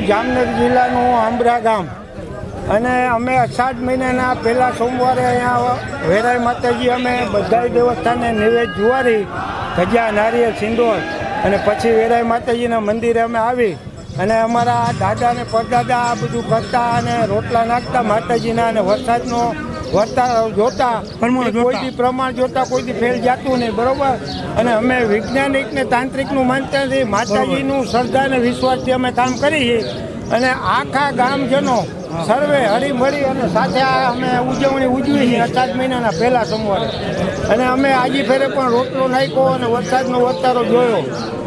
જામનગર જિલ્લાનું આંબરા ગામ. અને અમે અષાઢ મહિનાના પહેલાં સોમવારે અહીંયા વેરાઈ માતાજી અમે બધાય દેવસ્થાને નિવેદ જુવારી ધજા નારિયેળ, સિંદોર અને પછી વેરાઈ માતાજીના મંદિરે અમે આવી અને અમારા દાદા ને પરદાદા આ બધું કરતા અને રોટલા નાખતા માતાજીના અને વરસાદનો વર્તાવ જોતા. કોઈ દી પ્રમાણ જોતા કોઈ દી ફેલ જાતું નહીં બરોબર? અને અમે વૈજ્ઞાનિક ને તાંત્રિકનું માનતા નથી માતાજીનું શ્રદ્ધા અને વિશ્વાસથી અમે કામ કરીએ છે અને આખા ગામજનો સર્વે હળીમળી અને સાથે અમે ઉજવણી ઉજવી છીએ અષાઢ મહિનાના પહેલા સોમવારે. અને અમે આજી ફેરે પણ રોટલો નાખ્યો અને વરસાદનો વર્તારો જોયો.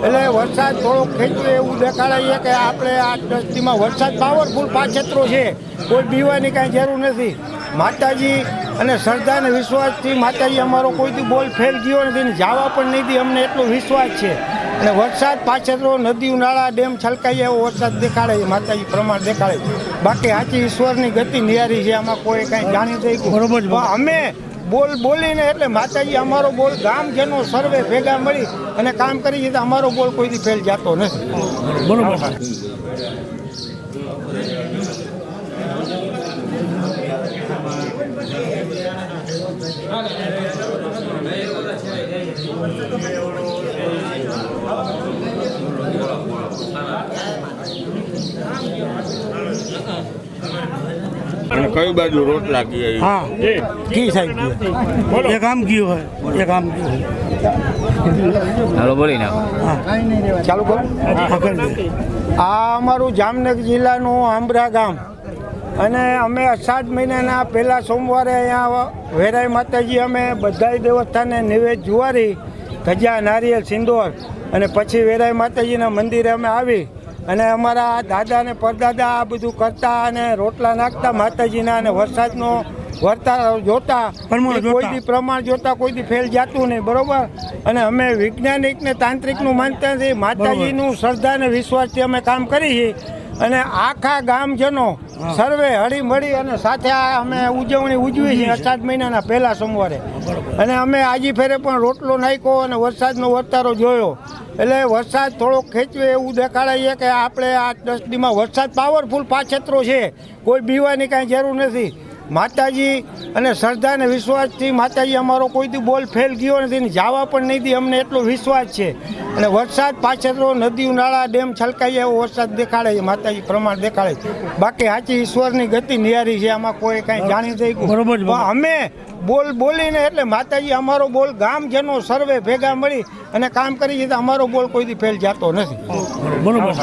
એટલે વરસાદ થોડોક ખેંચ્યો એવું દેખાડાઈએ કે આપણે આ દ્રષ્ટિમાં વરસાદ પાવરફુલ પાછેત્રો છે. કોઈ બીવાની કાંઈ જરૂર નથી. માતાજી અને શ્રદ્ધા અને વિશ્વાસથી માતાજી અમારો કોઈથી બોલ ફેલ ગયો નથી ને જવા પણ નહીં દી. અમને એટલો વિશ્વાસ છે. અને વરસાદ પાછળ નદી નાળા ડેમ છલકાઈ એવો વરસાદ દેખાડે છે માતાજી પ્રમાણ દેખાડે છે. બાકી સાચી ઈશ્વરની ગતિ નિયારી છે આમાં કોઈ કાંઈ જાણી થઈ બરોબર. અમે બોલ બોલીને એટલે માતાજી અમારો બોલ ગામજનો સર્વે ભેગા મળી અને કામ કરી છે અમારો બોલ કોઈથી ફેલ જતો નથી. બરોબર. અને કઈ બાજુ રોટ લાગી ઈ? હા કી એક આમ ગયું હોય એક આમ ગયું હોય. હાલો બોલી નાખો. ચાલુ કરો. આ અમારું જામનગર જિલ્લાનું આંબરા ગામ. અને અમે અષાઢ મહિનાના પહેલા સોમવારે અહીંયા વેરાઈ માતાજી અમે બધાય દેવસ્થાને નિવેદ જુવારી ધજા નારિયેલ સિંદોર અને પછી વેરાઈ માતાજીના મંદિરે અમે આવી અને અમારા દાદા ને પરદાદા આ બધું કરતા અને રોટલા નાખતા માતાજીના અને વરસાદનો વર્તા જોતા. કોઈ દી પ્રમાણ જોતા કોઈ દી ફેલ જાતું નહીં બરોબર? અને અમે વૈજ્ઞાનિક ને તાંત્રિકનું માનતા નથી માતાજીનું શ્રદ્ધા અને વિશ્વાસથી અમે કામ કરી છીએ. અને આખા ગામજનો સર્વે હળીમળી અને સાથે આ અમે ઉજવણી ઉજવી છીએ અષાઢ મહિનાના પહેલા સોમવારે. અને અમે આજી ફેરે પણ રોટલો નાખ્યો અને વરસાદનો વર્તારો જોયો. એટલે વરસાદ થોડોક ખેંચવે એવું દેખાડાઈએ કે આપણે આ દસડીમાં વરસાદ પાવરફુલ પાછેતરો છે. કોઈ બીવાની કાંઈ જરૂર નથી. માતાજી અને શ્રદ્ધા અને વિશ્વાસથી માતાજી અમારો કોઈથી બોલ ફેલ ગયો નથી ને જવા પણ નહીં દી. અમને એટલો વિશ્વાસ છે. અને વરસાદ પાછળ નદી નાળા ડેમ છલકાઈ એવો વરસાદ દેખાડે છે માતાજી પ્રમાણ દેખાડે છે. બાકી સાચી ઈશ્વરની ગતિ નિયારી છે આમાં કોઈ કાંઈ જાણી થઈ ગયું. બરોબર અમે બોલ બોલીને એટલે માતાજી અમારો બોલ ગામજનો સર્વે ભેગા મળી અને કામ કરી છે તો અમારો બોલ કોઈથી ફેલ જતો નથી. બરોબર